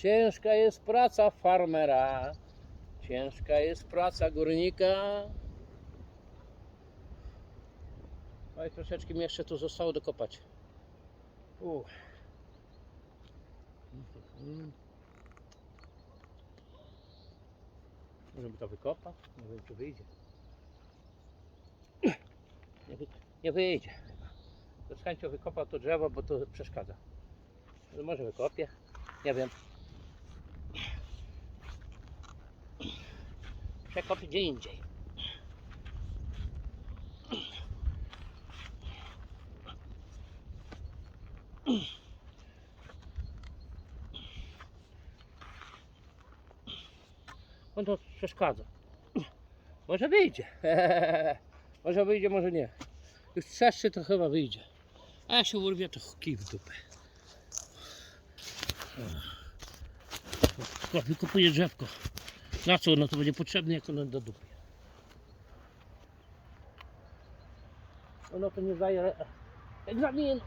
Ciężka jest praca farmera. Ciężka jest praca górnika. Oj, troszeczkę mi jeszcze tu zostało dokopać. U. Mhm. Może by to wykopać? Nie wiem, czy wyjdzie. Nie, wy, nie wyjdzie. To z chęcią wykopał to drzewo, bo to przeszkadza. Może wykopię. Nie wiem. Przekopię gdzie indziej. On to przeszkadza. Może wyjdzie. może wyjdzie, może nie. Już trzeszczy to chyba wyjdzie. A jak się urwie, to kij w dupę. O, wykopuję drzewko. Na co ono to będzie potrzebne, jak ono do dupy. Ono to nie zdaje egzaminu.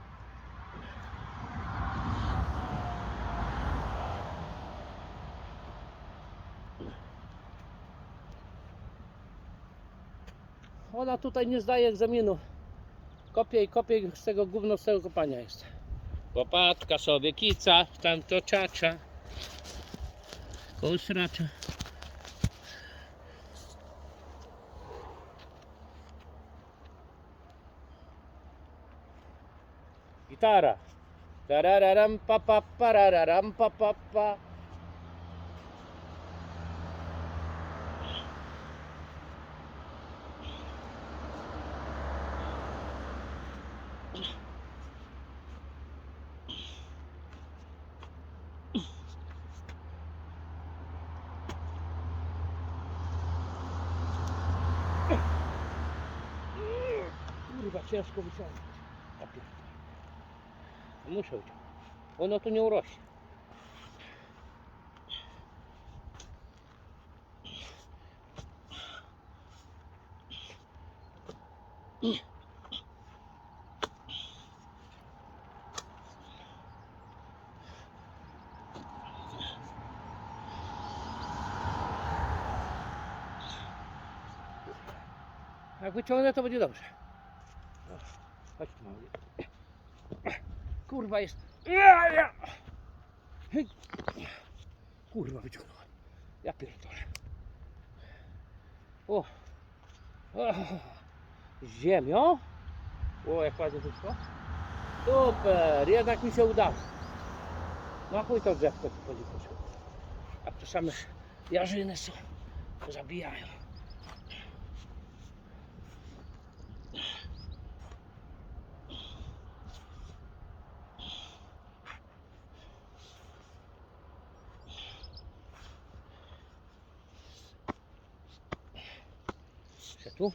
Ona tutaj nie zdaje egzaminu. Kopie i kopie z tego gówno z tego kopania jest. Łopatka sobie kica, tam to czacza. Koło Gitara. Tarararam pa pa parararam pa pa pa. Ciężko wyciągnąć. Ja pierdolę. Muszę wyciągnąć. Ono tu nie urośnie. Jak wyciągnę, to będzie dobrze. O, Chodź tu mały. Kurwa jest. Kurwa wyciągnąłem. Ja pierdolę. O. o. Z ziemią. O, jak ładnie szło. Super, jednak mi się udało. No chuj to drzewko tu chodzi poszło. A same jarzyny są. Zabijają. Jeszcze tu.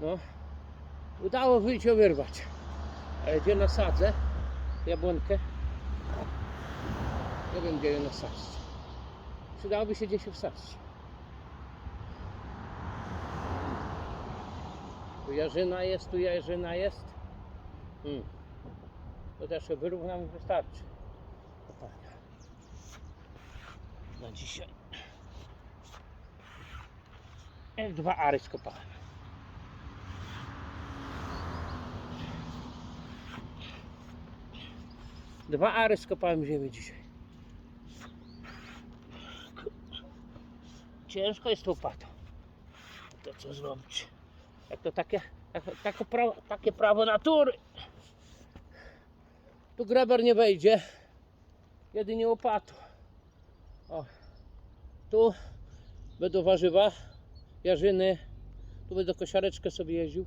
No, udało się wyrwać. Ale gdzie nasadzę jabłonkę? Nie wiem gdzie ją nasadzić. Przydałoby się gdzieś wsadzić. Tu jarzyna jest, tu jarzyna jest. Hmm. To też wyrównam wystarczy. Kopalnia. Na dzisiaj. Dwa ary skopałem. Dwa ary skopałem ziemi dzisiaj. Ciężko jest łopatą. To co zrobić? Jak to takie, tak, takie, prawo, takie prawo natury. Tu graber nie wejdzie. Jedynie łopatą. O. Tu będą warzywa, jarzyny. Tu będę kosiareczkę sobie jeździł.